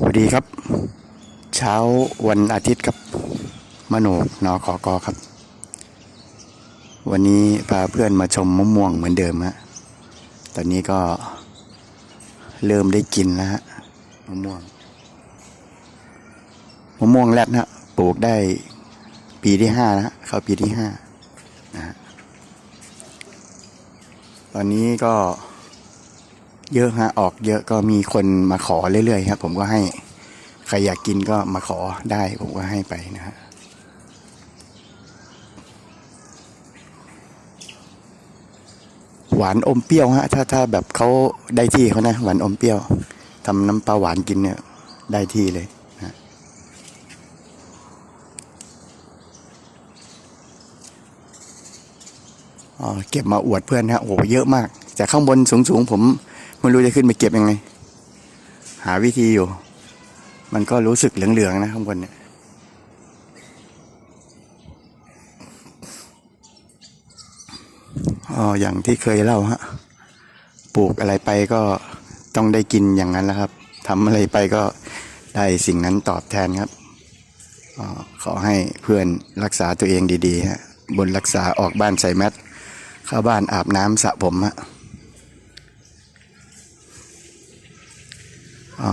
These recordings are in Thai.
สวัสดีครับ เช้าวันอาทิตย์ครับมโนกนอขอกอครับ วันนี้พาเพื่อนมาชมมะม่วงเหมือนเดิมฮะตอนนี้ก็เริ่มได้กินแล้วฮะมะม่วงมะม่วงแรดนะฮะปลูกได้ปีที่ห้าแล้วฮะเข้าปีที่ห้านะฮะตอนนี้ก็ เยอะฮะออกเยอะก็มีคนมาขอเรื่อยๆครับผมก็ให้ใครอยากกินก็มาขอได้ผมก็ให้ไปนะฮะหวานอมเปรี้ยวฮะถ้าถ้าแบบเขาได้ที่เขานะหวานอมเปรี้ยวทำน้ำปลาหวานกินเนี่ยได้ที่เลยนะฮะอ๋อเก็บมาอวดเพื่อนฮะโอ้เยอะมากแต่ข้างบนสูงๆผม ไม่รู้จะขึ้นไปเก็บยังไง หาวิธีอยู่ มันก็รู้สึกเหลืองๆนะข้างบนเนี่ยอ๋ออย่างที่เคยเล่าฮะปลูกอะไรไปก็ต้องได้กินอย่างนั้นแหละครับทำอะไรไปก็ได้สิ่งนั้นตอบแทนครับอ๋อขอให้เพื่อนรักษาตัวเองดีๆฮะบนรักษาออกบ้านใส่แมสเข้าบ้านอาบน้ำสระผมฮะ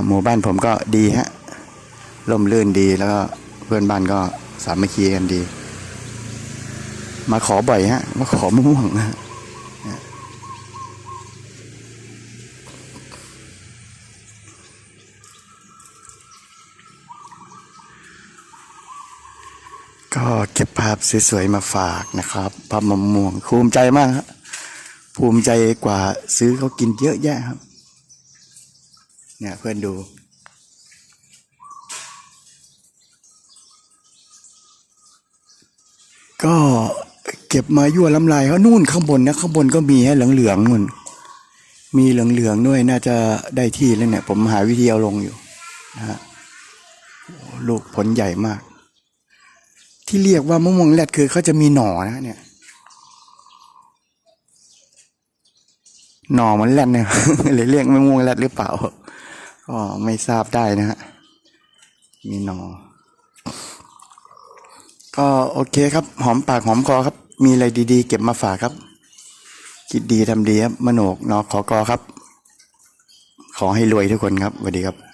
หมู่บ้านผมก็ดีฮะร่มรื่นดีแล้วก็เพื่อนบ้านก็สามัคคีกันดี มาขอบ่อยฮะ มาขอมะม่วงนะฮะก็เก็บภาพสวยๆมาฝากนะครับภาพมะม่วงภูมิใจมากฮะภูมิใจกว่าซื้อเขากินเยอะแยะครับ เนี่ยเพื่อนดู ก็เก็บมายั่วล้ำลายเขานู่นข้างบนนะข้างบนก็มีฮะเหลืองๆนู่นมีเหลืองๆด้วยน่าจะได้ที่แล้วเนี่ย ผมหาวิธีเอาลงอยู่นะฮะลูกผลใหญ่มาก ที่เรียกว่ามะม่วงแรดคือเขาจะมีหน่อนะเนี่ยหน่อมันแรดเนี่ยเลยเรียกมะม่วงแรดหรือเปล่า ก็ไม่ทราบได้นะฮะ มีหนอ ก็โอเคครับ หอมปากหอมคอครับ มีอะไรดีๆ เก็บมาฝากครับ คิดดีทำดีครับมโนกนอขอกอครับ ขอให้รวยทุกคนครับสวัสดีครับ